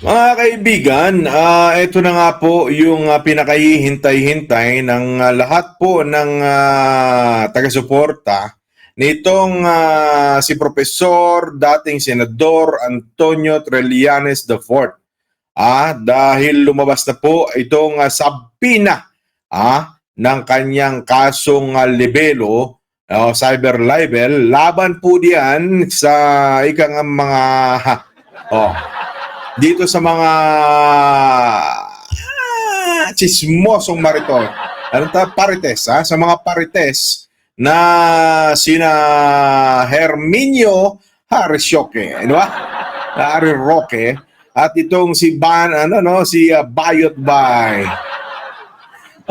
Mga kaibigan, ah ito na nga po yung uh, pinakahihintay-hintay ng ah, lahat po ng ah, taga-suporta nitong ah, si Profesor, dating Senador Antonio Trillanes IV. Ah, dahil lumabas na po itong ah, sabina ah, ng kanyang kasong ah, libelo o cyber libel laban po diyan sa ikang mga oh, dito sa mga ah, chismosong mariton. Ano ta? Parites, ha? Sa mga parites na sina Herminio Harishoke, ano ba? Harry Roque at itong si Ban ano no si uh, Bayot Bay.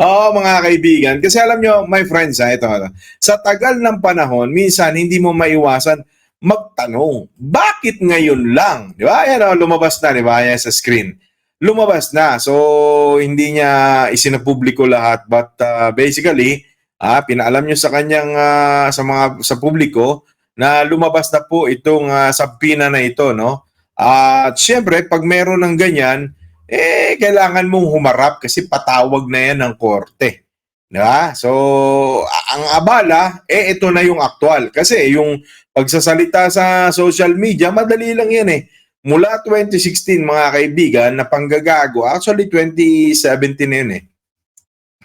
Oh, mga kaibigan, kasi alam nyo, my friends, ha, ito, ito. sa tagal ng panahon, minsan hindi mo maiwasan magtanong, bakit ngayon lang? Di ba? Yan, oh, lumabas na, di ba? Yan sa screen. Lumabas na. So, hindi niya isinapubliko lahat. But uh, basically, ah, pinaalam niyo sa kanyang, ah, sa mga, sa publiko, na lumabas na po itong uh, sabpina na ito, no? At syempre, pag meron ng ganyan, eh, kailangan mong humarap kasi patawag na yan ng korte. Diba? So, ang abala, eh, ito na yung aktual. Kasi yung pagsasalita sa social media, madali lang yan eh. Mula 2016, mga kaibigan, na panggagago, actually 2017 na yun eh.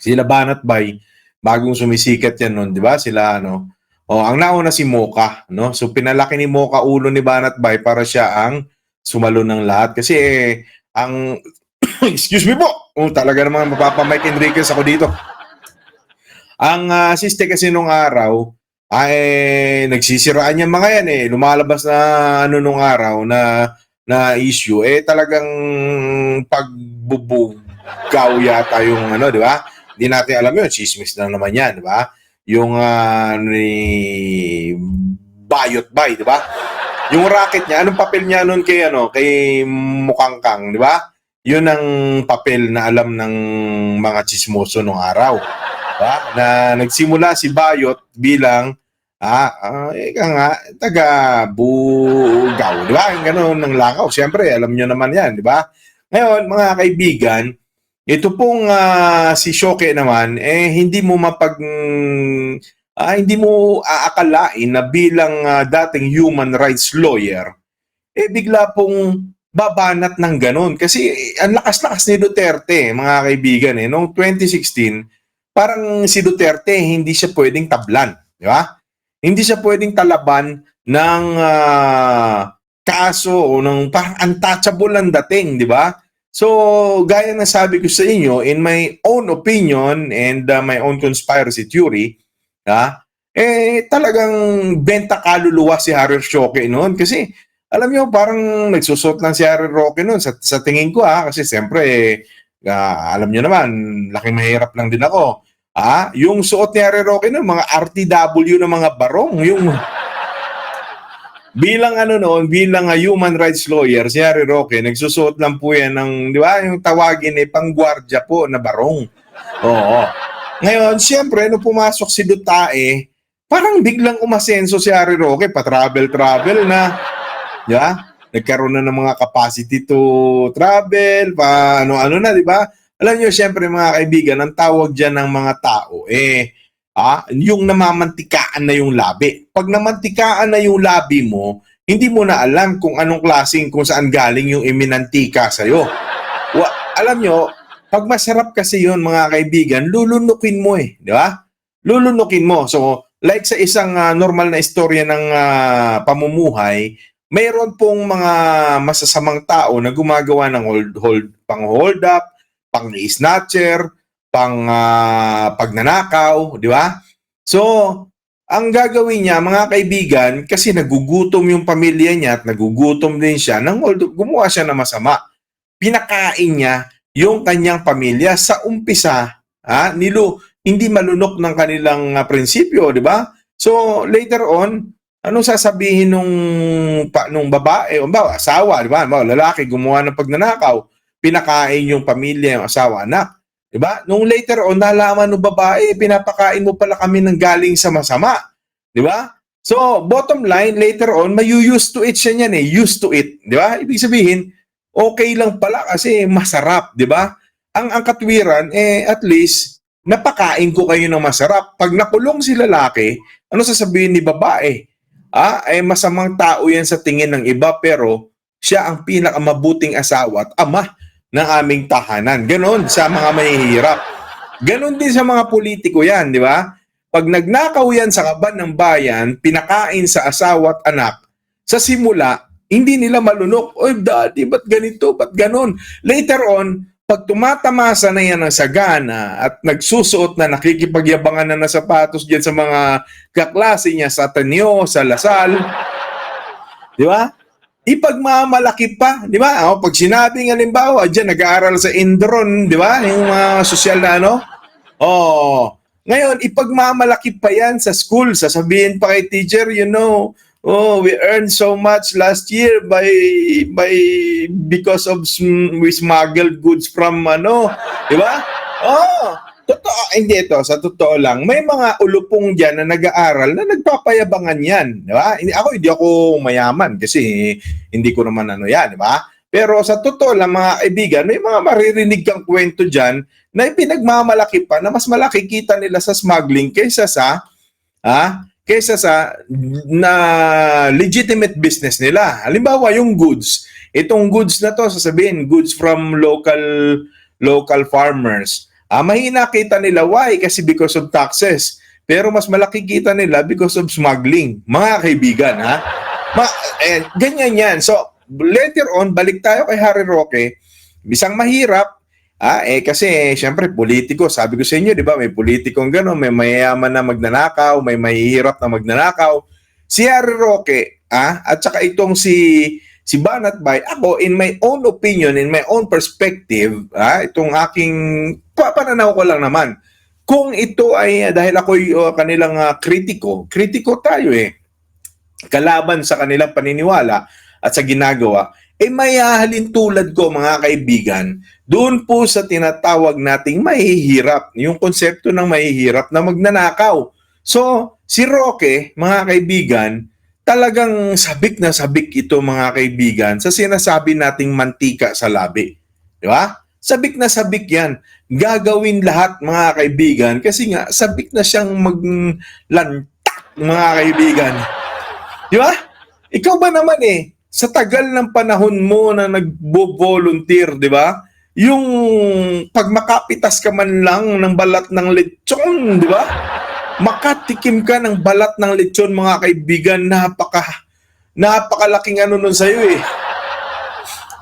Sila Banat Bay, bagong sumisikat yan nun, di ba? Sila ano, Oh, ang nauna si Mocha, no? So pinalaki ni Mocha ulo ni Banat Bay para siya ang sumalo ng lahat kasi eh, ang excuse me po. Oh, talaga naman mapapa Mike Enriquez ako dito. Ang uh, siste kasi nung araw ay nagsisiraan yung mga yan eh. Lumalabas na ano nung araw na na issue eh talagang pagbubugaw yata yung ano, di ba? Hindi natin alam yun, chismis lang naman yan, di ba? Yung ah, ni Bayot Bay, di ba? Yung racket niya, anong papel niya noon kay ano, kay Mukangkang, di ba? Yun ang papel na alam ng mga chismoso nung araw. Diba? Na nagsimula si Bayot bilang ah, ah ika nga, taga Bugaw, di ba? Ganun ng lakaw. Siyempre, alam nyo naman yan, di ba? Ngayon, mga kaibigan, ito pong ah, si Shoke naman, eh, hindi mo mapag... ah, hindi mo aakalain na bilang ah, dating human rights lawyer, eh bigla pong babanat ng ganun. Kasi eh, ang lakas-lakas ni Duterte, mga kaibigan, eh. Noong 2016, parang si Duterte hindi siya pwedeng tablan, di ba? Hindi siya pwedeng talaban ng ah, kaso o ng parang untouchable ang dating, di ba? So, gaya na sabi ko sa inyo, in my own opinion and uh, my own conspiracy theory, ha, eh talagang benta kaluluwa si Harry Roque noon kasi alam niyo parang nagsusot lang si Harry Roque noon sa, sa tingin ko ha kasi siyempre eh, ah, alam niyo naman laking mahirap lang din ako Ah, yung suot ni Harry Roque noon, mga RTW ng mga barong, yung bilang ano noon, bilang a human rights lawyer, si Harry Roque, nagsusuot lang po yan ng, di ba, yung tawagin eh, panggwardya po na barong. Oo. Ngayon, siyempre, nung pumasok si Dutae, parang biglang umasenso si Harry Roque, pa-travel-travel na, di ba? Nagkaroon na ng mga capacity to travel, pa ano-ano na, di ba? Alam niyo, siyempre mga kaibigan, ang tawag dyan ng mga tao, eh, ah, yung namamantikaan na yung labi. Pag namantikaan na yung labi mo, hindi mo na alam kung anong klaseng, kung saan galing yung iminantika sa'yo. Wa, alam nyo, pag masarap kasi yun mga kaibigan, lulunukin mo eh, di ba? Lulunukin mo. So, like sa isang ah, normal na istorya ng ah, pamumuhay, mayroon pong mga masasamang tao na gumagawa ng hold, hold, pang hold up, pang snatcher, pang ah, pagnanakaw, di ba? So, ang gagawin niya, mga kaibigan, kasi nagugutom yung pamilya niya at nagugutom din siya, nang gumawa siya ng masama. Pinakain niya yung kanyang pamilya sa umpisa, ha, nilo, hindi malunok ng kanilang ah, prinsipyo, di ba? So, later on, anong sasabihin nung, pa, nung babae, o ba, asawa, di? Ba, lalaki, gumawa ng pagnanakaw, pinakain yung pamilya, yung asawa, anak. Diba? Nung later on, nalaman ng babae, pinapakain mo pala kami ng galing sa masama. Diba? So, bottom line, later on, may used to it siya niyan eh. Used to it. Di ba? Ibig sabihin, okay lang pala kasi masarap, di ba? Ang ang katwiran eh at least napakain ko kayo ng masarap. Pag nakulong si lalaki, ano sasabihin ni babae? Ah, eh masamang tao yan sa tingin ng iba pero siya ang pinakamabuting asawa at ama ng aming tahanan. Ganon sa mga mahihirap. Ganon din sa mga politiko yan, di ba? Pag nagnakaw yan sa kaban ng bayan, pinakain sa asawa at anak, sa simula, hindi nila malunok. Oy, daddy, ba't ganito? Ba't ganon? Later on, pag tumatamasa na yan ng sagana at nagsusuot na nakikipagyabangan na ng sapatos dyan sa mga kaklase niya sa Ateneo, sa Lasal, di ba? Ipagmamalaki pa, di ba? O, pag sinabing halimbawa, dyan nag-aaral sa Indron, di ba? Yung mga sosyal na ano. Oh, ngayon, ipagmamalaki pa yan sa school. Sasabihin pa kay teacher, you know, oh, we earned so much last year by by because of we smuggled goods from ano, di ba? Oh, totoo, hindi ito, sa totoo lang, may mga ulupong diyan na nag-aaral na nagpapayabangan yan, di ba? Ako hindi ako mayaman kasi hindi ko naman ano yan, di ba? Pero sa totoo lang mga kaibigan, may mga maririnig kang kwento diyan na ipinagmamalaki pa na mas malaki kita nila sa smuggling kaysa sa ah, kaysa sa na legitimate business nila. Halimbawa, yung goods. Itong goods na to, sasabihin, goods from local local farmers. Ah, mahina kita nila. Why? Kasi because of taxes. Pero mas malaki kita nila because of smuggling. Mga kaibigan, ha? Ma eh, ganyan yan. So, later on, balik tayo kay Harry Roque. Bisang mahirap, ah, eh, kasi, syempre, politiko. Sabi ko sa inyo, di ba, may politikong gano'n, may mayayaman na magnanakaw, may mahihirap na magnanakaw. Si Harry Roque, ah, at saka itong si si Banat Bay, ako, in my own opinion, in my own perspective, ah, itong aking, pa- pananaw ko lang naman, kung ito ay, dahil ako'y uh, kanilang uh, kritiko, kritiko tayo eh, kalaban sa kanilang paniniwala at sa ginagawa, eh may hahalin tulad ko mga kaibigan, doon po sa tinatawag nating mahihirap, yung konsepto ng mahihirap na magnanakaw. So, si Roque, mga kaibigan, talagang sabik na sabik ito mga kaibigan sa sinasabi nating mantika sa labi. Di ba? Sabik na sabik yan. Gagawin lahat mga kaibigan kasi nga sabik na siyang maglantak mga kaibigan. Di ba? Ikaw ba naman eh, sa tagal ng panahon mo na nagbo-volunteer, di ba? Yung pag makapitas ka man lang ng balat ng lechon, di ba? Makatikim ka ng balat ng lechon, mga kaibigan, napaka napakalaking ano nun sa'yo eh.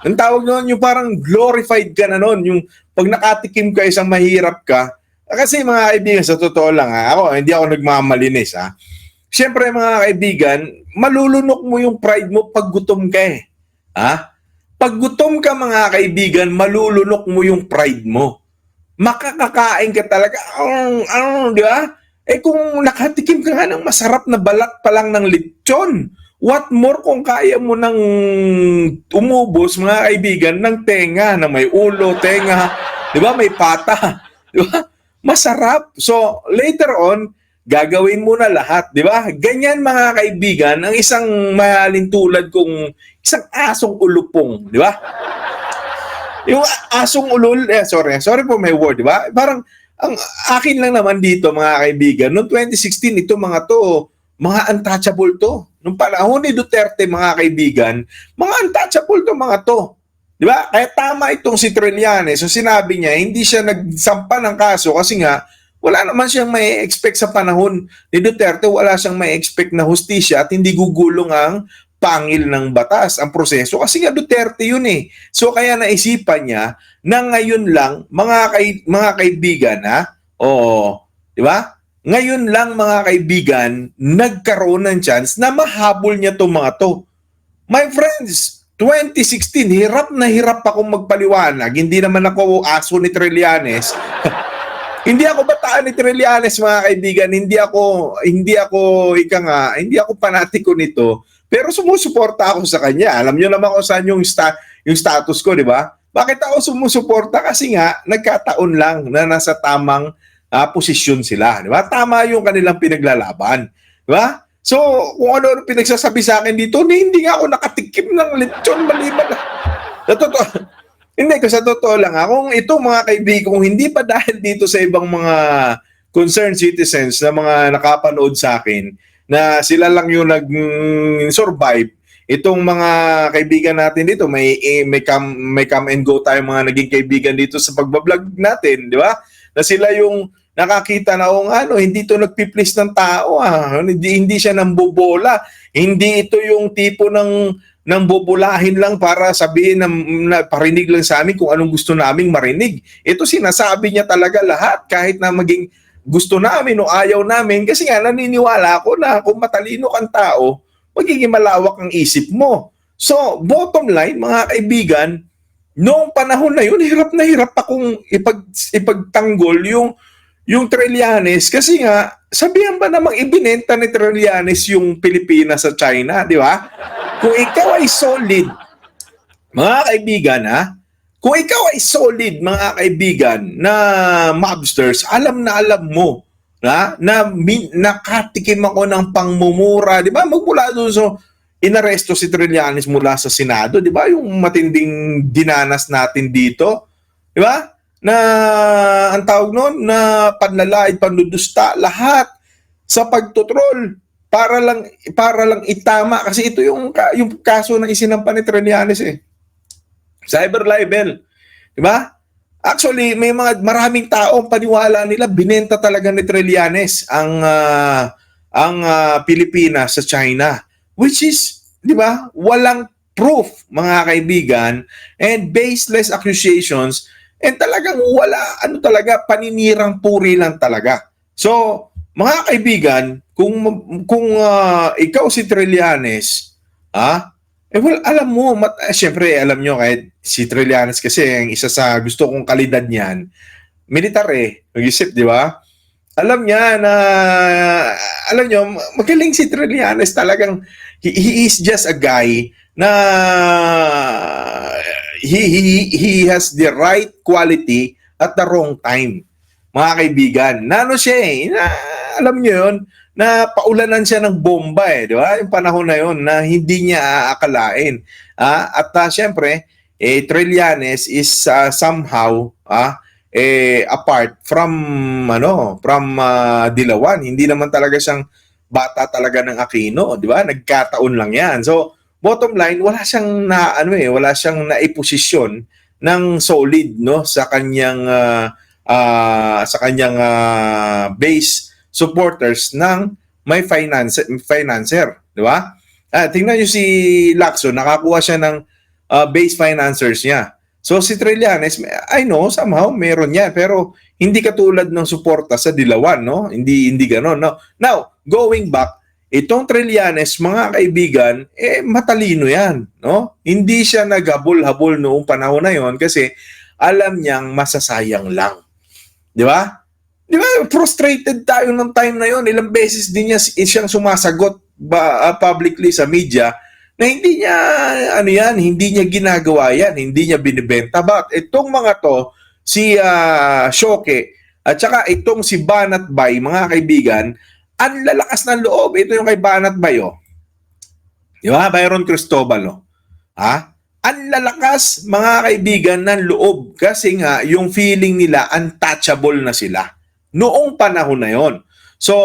Ang tawag noon, yung parang glorified ka na noon. Yung pag nakatikim ka, isang mahirap ka. Kasi mga kaibigan, sa totoo lang ha, ako, hindi ako nagmamalinis ha. Siyempre mga kaibigan, malulunok mo yung pride mo pag gutom ka eh. Ha? Pag gutom ka mga kaibigan, malulunok mo yung pride mo. Makakakain ka talaga. Ang, ang, di ba? Eh kung nakatikim ka nga ng masarap na balat pa lang ng lechon, what more kung kaya mo nang umubos mga kaibigan ng tenga na may ulo, tenga, di ba? May pata. Di ba? Masarap. So later on, gagawin mo na lahat, di ba? Ganyan mga kaibigan, ang isang mahalin tulad kung isang asong ulupong, di ba? Yung asong ulul, eh, sorry, sorry po may word, di ba? Parang, ang akin lang naman dito mga kaibigan, noong 2016, ito mga to, mga untouchable to. Nung panahon ni Duterte mga kaibigan, mga untouchable to mga to. Di ba? Kaya tama itong si Trillanes. So sinabi niya, hindi siya nagsampa ng kaso kasi nga, wala naman siyang may expect sa panahon ni Duterte, wala siyang may expect na hustisya at hindi gugulong ang pangil ng batas, ang proseso. Kasi nga Duterte yun eh. So kaya naisipan niya na ngayon lang, mga, kay, mga kaibigan ha, o, di ba? Ngayon lang mga kaibigan, nagkaroon ng chance na mahabol niya itong mga to. My friends, 2016, hirap na hirap akong magpaliwanag. Hindi naman ako aso ni Trillanes. Hindi ako bataan ni Trillanes mga kaibigan, hindi ako hindi ako ika nga, hindi ako panatiko nito, pero sumusuporta ako sa kanya. Alam niyo naman kung saan yung sta, yung status ko, di ba? Bakit ako sumusuporta? Kasi nga nagkataon lang na nasa tamang ah, posisyon sila, di ba? Tama yung kanilang pinaglalaban, di ba? So, kung ano pinagsasabi sa akin dito, ni- hindi nga ako nakatikim ng lechon maliban Sa totoo, hindi ko sa totoo lang ha, kung ito mga kaibigan, kung hindi pa dahil dito sa ibang mga concerned citizens na mga nakapanood sa akin, na sila lang yung nag-survive, itong mga kaibigan natin dito, may may come, may come and go tayo mga naging kaibigan dito sa pagbablog natin, di ba? Na sila yung nakakita na oh, ano, hindi ito nagpiplis ng tao ah. Hindi, hindi siya nambobola. Hindi ito yung tipo ng nang bubulahin lang para sabihin na, na parinig lang sa amin kung anong gusto naming marinig. Ito sinasabi niya talaga lahat kahit na maging gusto namin o ayaw namin kasi nga naniniwala ako na kung matalino kang tao, magiging malawak ang isip mo. So, bottom line, mga kaibigan, noong panahon na yun, hirap na hirap akong ipag, ipagtanggol yung yung Trillanes kasi nga sabihan ba namang ibinenta ni Trillanes yung Pilipinas sa China, di ba? Kung ikaw ay solid, mga kaibigan ha, kung ikaw ay solid mga kaibigan na mobsters, alam na alam mo na, na min, nakatikim ako ng pangmumura, di ba? Magmula doon so inaresto si Trillanes mula sa Senado, di ba? Yung matinding dinanas natin dito, di ba? Na ang tawag noon na panlalait, pandudusta, lahat sa pagtutrol para lang para lang itama kasi ito yung yung kaso na isinampa ni Trillanes eh. Cyber libel. Di ba? Actually, may mga maraming tao ang paniwala nila binenta talaga ni Trillanes ang ah, ang ah, Pilipinas sa China which is, di ba? Walang proof, mga kaibigan, and baseless accusations and talagang wala ano talaga paninirang puri lang talaga. So, mga kaibigan, kung kung ah, ikaw si Trillanes, ah, eh well, alam mo, mat, eh, syempre alam nyo kahit si Trillanes kasi ang isa sa gusto kong kalidad niyan, militar eh, mag-isip, di ba? Alam niya na, alam nyo, magaling si Trillanes talagang, he, he is just a guy na he, he, he has the right quality at the wrong time. Mga kaibigan, na ano siya eh, na, alam niyo yun, na paulanan siya ng bomba eh, di ba? Yung panahon na yun na hindi niya aakalain. Ah, at ah, syempre, eh, Trillanes is ah, somehow ah, eh, apart from ano, from ah, Dilawan. Hindi naman talaga siyang bata talaga ng Aquino, di ba? Nagkataon lang 'yan. So, bottom line, wala siyang na ano eh, wala siyang naiposisyon ng solid no sa kanyang ah, ah, sa kanyang ah, base supporters ng may finance financer, di ba? Ah, tingnan niyo si Lacson, nakakuha siya ng ah, base financiers niya. So si Trillanes, I know somehow meron yan pero hindi katulad ng suporta sa Dilawan, no? Hindi hindi ganoon, no? Now, going back, itong Trillanes, mga kaibigan, eh matalino 'yan, no? Hindi siya naghabol-habol noong panahon na 'yon kasi alam niyang masasayang lang. 'Di ba? Di ba, frustrated tayo ng time na yon. Ilang beses din niya siyang sumasagot ba, ah, publicly sa media na hindi niya, ano yan, hindi niya ginagawa yan, hindi niya binibenta. But itong mga to, si uh, Shoke, at saka itong si Banat Bay, mga kaibigan, ang lalakas ng loob. Ito yung kay Banat Bay, oh. Di ba? Byron Cristobal, oh. Ha? Ang lalakas, mga kaibigan, ng loob. Kasi nga, yung feeling nila, untouchable na sila noong panahon na yon. So,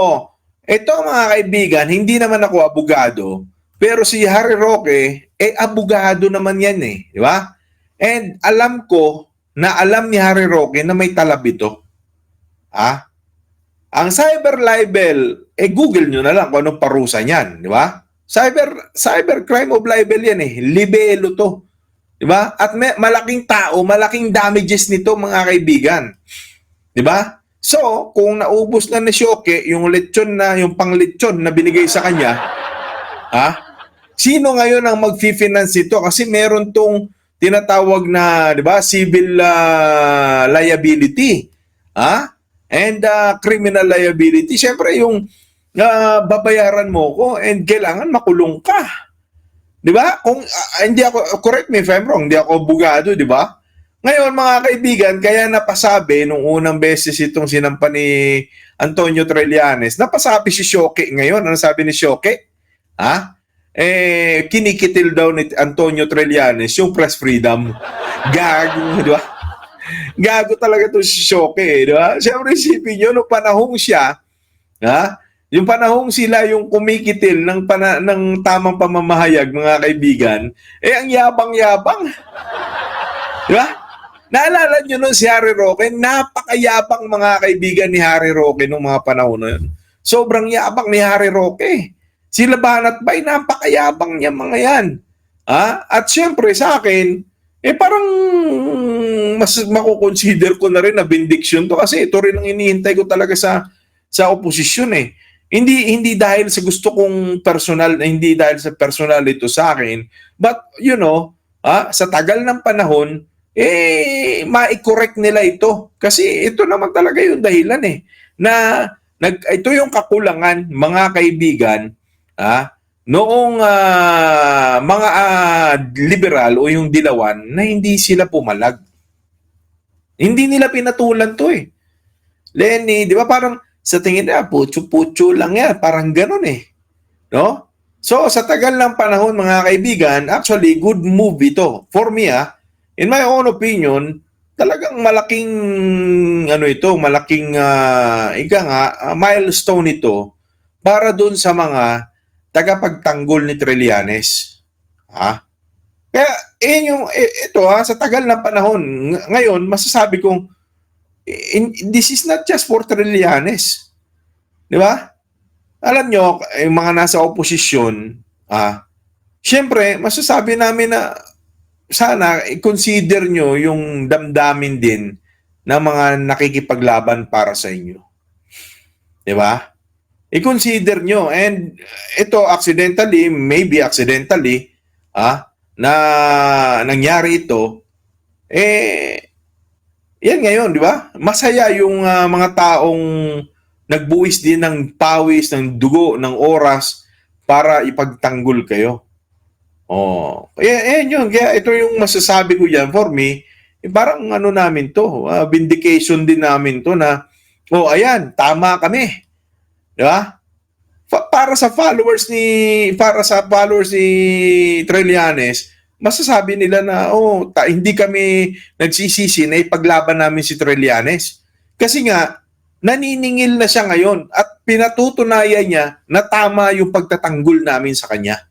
ito mga kaibigan, hindi naman ako abogado, pero si Harry Roque, eh abogado naman yan eh, di ba? And alam ko na alam ni Harry Roque na may talab ito. Ha? Ang cyber libel, eh Google nyo na lang kung anong parusa niyan, di ba? Cyber cyber crime of libel yan eh, libelo to. Di ba? At may, malaking tao, malaking damages nito mga kaibigan. Di ba? So, kung naubos na ni Shoke yung lechon na, yung panglechon na binigay sa kanya, ha? Sino ngayon ang mag-finance ito? Kasi meron tong tinatawag na, 'di ba, civil ah, liability, ha? And ah, criminal liability. Siyempre yung ah, babayaran mo ko and kailangan makulong ka. 'Di ba? Kung ah, hindi ako correct me if I'm wrong, hindi ako abogado, 'di ba? Ngayon, mga kaibigan, kaya napasabi nung unang beses itong sinampa ni Antonio Trillanes, napasabi si Shoke ngayon. Ano sabi ni Shoke? Ha? eh, kinikitil daw ni Antonio Trillanes yung press freedom. Gago, di ba? Gago talaga to si Shoke, eh, di ba? Siyempre, isipin nyo, nung panahong siya, ha? Yung panahong sila yung kumikitil ng, pana, ng tamang pamamahayag, mga kaibigan, eh, ang yabang-yabang. Di ba? Naalala nyo nun si Harry Roque, napakayabang mga kaibigan ni Harry Roque nung mga panahon na yun. Sobrang yabang ni Harry Roque. Si Laban at Bay, napakayabang niya mga yan. Ha? At syempre sa akin, eh parang mas makukonsider ko na rin na benediction to kasi ito rin ang inihintay ko talaga sa sa oposisyon eh. Hindi hindi dahil sa gusto kong personal, hindi dahil sa personal ito sa akin, but you know, ah, sa tagal ng panahon, eh mai-correct nila ito kasi ito naman talaga yung dahilan eh na nag ito yung kakulangan mga kaibigan ah noong ah, mga ah, liberal o yung dilawan na hindi sila pumalag. Hindi nila pinatulan to eh. Lenny, di ba parang sa tingin nila, putyo-putyo lang yan. Parang ganun eh. No? So, sa tagal ng panahon, mga kaibigan, actually, good move ito. For me, ah, in my own opinion, talagang malaking, ano ito, malaking, ah, ika nga, ah, milestone ito para dun sa mga tagapagtanggol ni Trillanes. Ha? Kaya, eh, yung, eh, ito ha, sa tagal ng panahon, ng- ngayon, masasabi kong, in- this is not just for Trillanes. Di ba? Alam nyo, yung mga nasa oposisyon, ah, syempre, masasabi namin na sana i-consider nyo yung damdamin din ng mga nakikipaglaban para sa inyo. Di ba? I-consider nyo. And ito, accidentally, maybe accidentally, ah, na nangyari ito, eh, yan ngayon, di ba? Masaya yung ah, mga taong nagbuwis din ng pawis, ng dugo, ng oras para ipagtanggol kayo. Oh, kaya eh, yun, kaya ito yung masasabi ko diyan for me, eh, parang ano namin to, ah, vindication din namin to na oh, ayan, tama kami. Di ba? Fa- para sa followers ni para sa followers ni Trillanes, masasabi nila na oh, ta- hindi kami nagsisisi na ipaglaban namin si Trillanes. Kasi nga naniningil na siya ngayon at pinatutunayan niya na tama yung pagtatanggol namin sa kanya.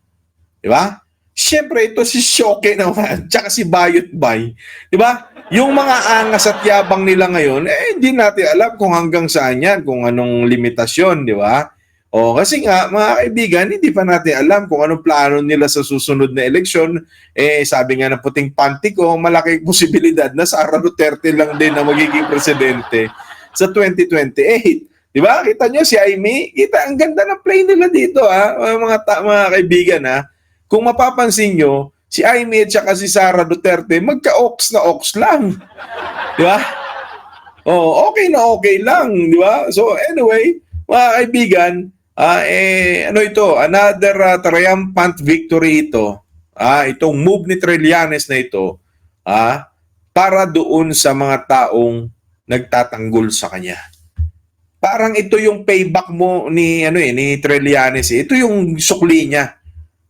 Di ba? Siyempre, ito si Shoke naman, tsaka si Bayot Bay. Di ba? Yung mga angas at yabang nila ngayon, eh, hindi natin alam kung hanggang saan yan, kung anong limitasyon, di ba? O, kasi nga, mga kaibigan, hindi pa natin alam kung anong plano nila sa susunod na eleksyon. Eh, sabi nga ng puting panty ko, malaking posibilidad na Sara Duterte lang din na magiging presidente sa 2028. Di ba? Kita nyo si Amy? Kita, ang ganda ng play nila dito, ha? Mga, ta- mga kaibigan, ha? Kung mapapansin nyo, si Amy at saka si Sara Duterte, magka-ox na ox lang. Di ba? Oh, okay na okay lang, di ba? So anyway, mga kaibigan, ah eh ano ito, another ah, triumphant victory ito. Ah, itong move ni Trillanes na ito, ah, para doon sa mga taong nagtatanggol sa kanya. Parang ito yung payback mo ni ano eh ni Trillanes. eh. Ito yung sukli niya.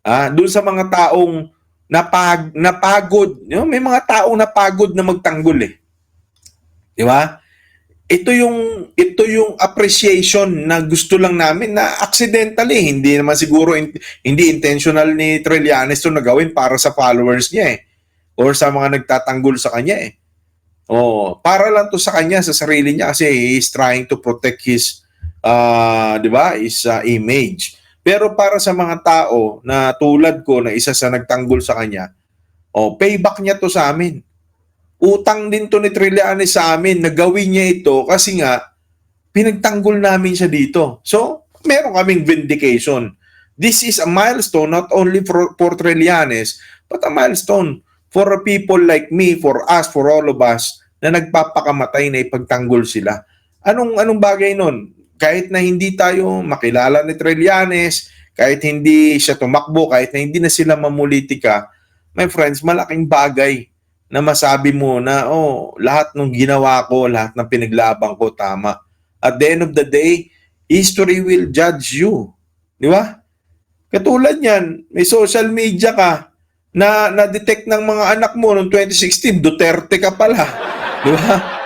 Ah, doon sa mga taong napag napagod, you know, may mga taong napagod na magtanggol eh. 'Di ba? Ito yung ito yung appreciation na gusto lang namin na accidentally, hindi naman siguro in- hindi intentional ni Trillanes to na gawin para sa followers niya eh or sa mga nagtatanggol sa kanya eh. Oh, para lang to sa kanya sa sarili niya kasi he is trying to protect his uh, 'di ba? His uh, image. Pero para sa mga tao na tulad ko na isa sa nagtanggol sa kanya, oh, payback niya to sa amin. Utang din to ni Trillanes sa amin na gawin niya ito kasi nga pinagtanggol namin siya dito. So, meron kaming vindication. This is a milestone not only for, for Trillanes, but a milestone for people like me, for us, for all of us na nagpapakamatay na ipagtanggol sila. Anong anong bagay nun? Kahit na hindi tayo makilala ni Trillanes, kahit hindi siya tumakbo, kahit na hindi na sila mamulitika, my friends, malaking bagay na masabi mo na, oh, lahat ng ginawa ko, lahat ng pinaglabang ko, tama. At the end of the day, history will judge you. Di ba? Katulad yan, may social media ka na na-detect ng mga anak mo noong 2016, Duterte ka pala. Di ba?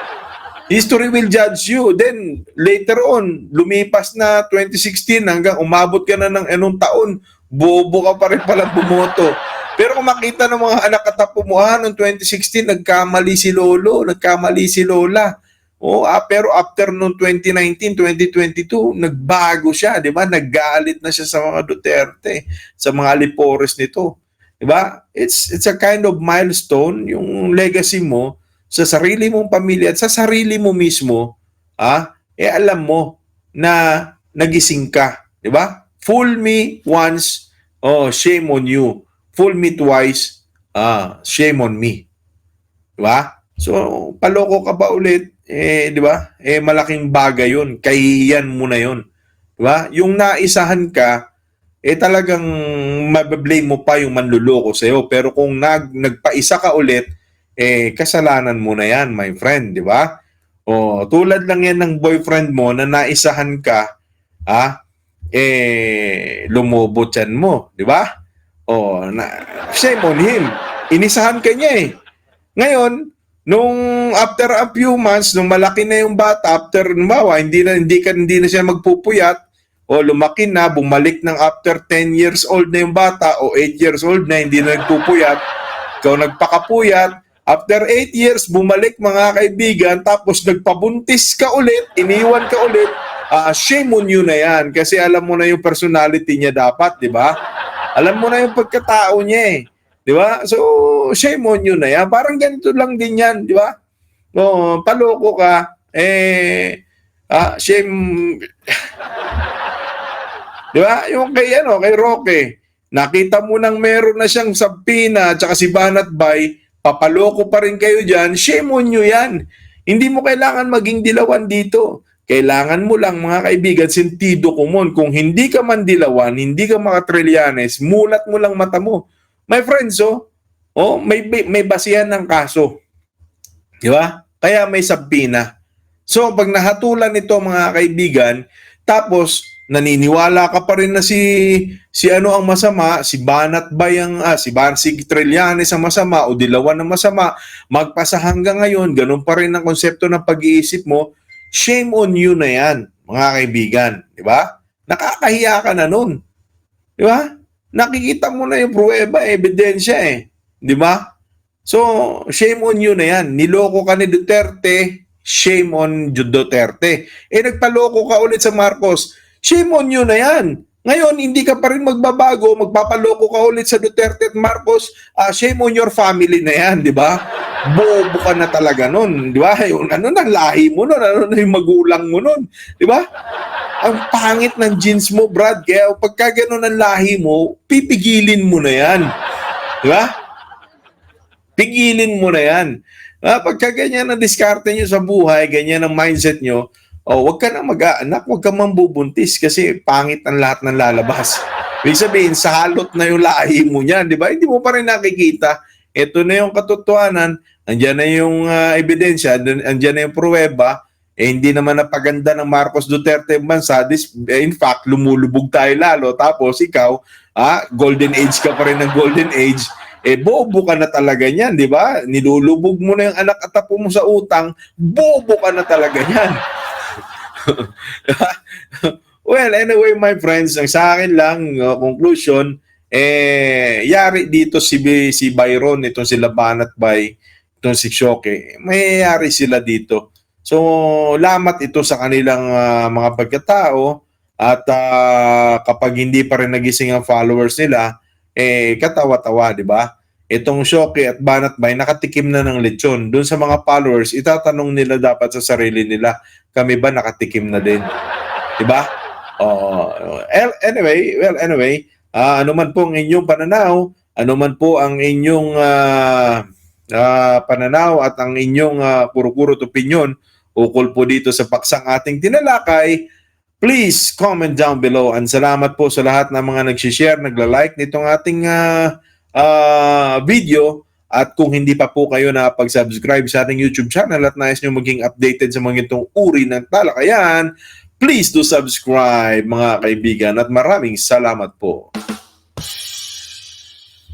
History will judge you. Then, later on, lumipas na 2016 hanggang umabot ka na ng anong taon, bobo ka pa rin pala bumoto. Pero kung makita ng mga anak at apo mo, ah, noong 2016, nagkamali si Lolo, nagkamali si Lola. Oh, ah, pero after noong 2019, 2022, nagbago siya, 'di ba? Naggalit na siya sa mga Duterte, sa mga Alipores nito. 'Di ba? It's it's a kind of milestone yung legacy mo sa sarili mong pamilya at sa sarili mo mismo, ah, eh alam mo na nagising ka, 'di ba? Fool me once, oh, shame on you. Fool me twice, ah, shame on me. 'Di ba? So, paloko ka ba ulit? Eh, 'di ba? Eh malaking bagay 'yun. Kahihiyan mo na 'yun. 'Di ba? Yung naisahan ka, eh talagang mabablame mo pa yung manluloko sa'yo. Pero kung nag, nagpaisa ka ulit, eh kasalanan mo na yan, my friend, di ba? O, tulad lang yan ng boyfriend mo na naisahan ka, ah, eh, lumobot yan mo, di ba? O, na, shame on him. Inisahan ka niya eh. Ngayon, nung after a few months, nung malaki na yung bata, after, mawa, hindi na, hindi, ka, hindi na siya magpupuyat, o lumaki na, bumalik ng after 10 years old na yung bata, o 8 years old na, hindi na nagpupuyat, ikaw nagpakapuyat, after 8 years, bumalik mga kaibigan, tapos nagpabuntis ka ulit, iniwan ka ulit, ah, shame on you na yan, kasi alam mo na yung personality niya dapat, di ba? Alam mo na yung pagkatao niya eh. Di ba? So, shame on you na yan. Parang ganito lang din yan, di ba? No, paloko ka, eh, ah, shame, Di ba? Yung kay ano, kay Roque, nakita mo nang meron na siyang Sabina at si Banat Bay, papaloko pa rin kayo diyan. Shame on you 'yan. Hindi mo kailangan maging dilawan dito. Kailangan mo lang mga kaibigan, sentido común. Kung hindi ka man dilawan, hindi ka mga trilyanes, mulat mo lang mata mo. My friends, oh, oh may, may basihan ng kaso. Di ba? Kaya may sabina. So, pag nahatulan ito mga kaibigan, tapos naniniwala ka pa rin na si si ano ang masama, si Banat ba yung ah, si Ban si Trillanes ang masama o Dilawan ang masama, magpasa hanggang ngayon, ganun pa rin ang konsepto ng pag-iisip mo, shame on you na yan, mga kaibigan, di ba? Nakakahiya ka na nun. Di ba? Nakikita mo na yung pruweba, ebidensya eh. Di ba? So, shame on you na yan. Niloko ka ni Duterte, shame on Duterte. Eh, nagpaloko ka ulit sa Marcos, shame on you na yan. Ngayon, hindi ka pa rin magbabago, magpapaloko ka ulit sa Duterte at Marcos, ah, shame on your family na yan, di ba? Bobo ka na talaga nun, di ba? Yung, ano na, lahi mo nun, ano na yung magulang mo nun, di ba? Ang pangit ng jeans mo, Brad, kaya pagka ganun ang lahi mo, pipigilin mo na yan. Di ba? Pigilin mo na yan. Ah, pagka ganyan ang diskarte nyo sa buhay, ganyan ang mindset nyo, oh, wag ka na mag-aanak, wag ka mambubuntis kasi pangit ang lahat ng lalabas. Ibig sabihin, sa halot na yung lahi mo niyan, di ba? Hindi mo pa rin nakikita. Ito na yung katotohanan, andyan na yung ah, ebidensya, andyan na yung pruweba, eh hindi naman napaganda ng Marcos Duterte bansa. This, eh, in fact, lumulubog tayo lalo. Tapos ikaw, ah, golden age ka pa rin ng golden age, eh bobo ka na talaga niyan, di ba? Nilulubog mo na yung anak at apo mo sa utang, bobo ka na talaga niyan. well, anyway, my friends, ang sa akin lang, uh, conclusion, eh, yari dito si, si Byron, itong si Labanat by, itong si Shoke, mayayari sila dito. So, lamat ito sa kanilang ah, mga pagkatao at ah, kapag hindi pa rin nagising ang followers nila, eh, katawa-tawa, di ba? Itong Shoke at Banat Bay, nakatikim na ng lechon. Doon sa mga followers, itatanong nila dapat sa sarili nila, kami ba nakatikim na din? Di ba? Oh, anyway, well, anyway, ah, ano man po ang inyong pananaw, ano man po ang inyong ah, ah, pananaw at ang inyong uh, kuro-kuro opinion ukol po dito sa paksang ating tinalakay, please comment down below. And salamat po sa lahat ng mga nag-share, nagla-like nitong ating ah, ah, video. At kung hindi pa po kayo na pag-subscribe sa ating YouTube channel at nais nyo maging updated sa mga itong uri ng talakayan, Please do subscribe mga kaibigan at maraming salamat po.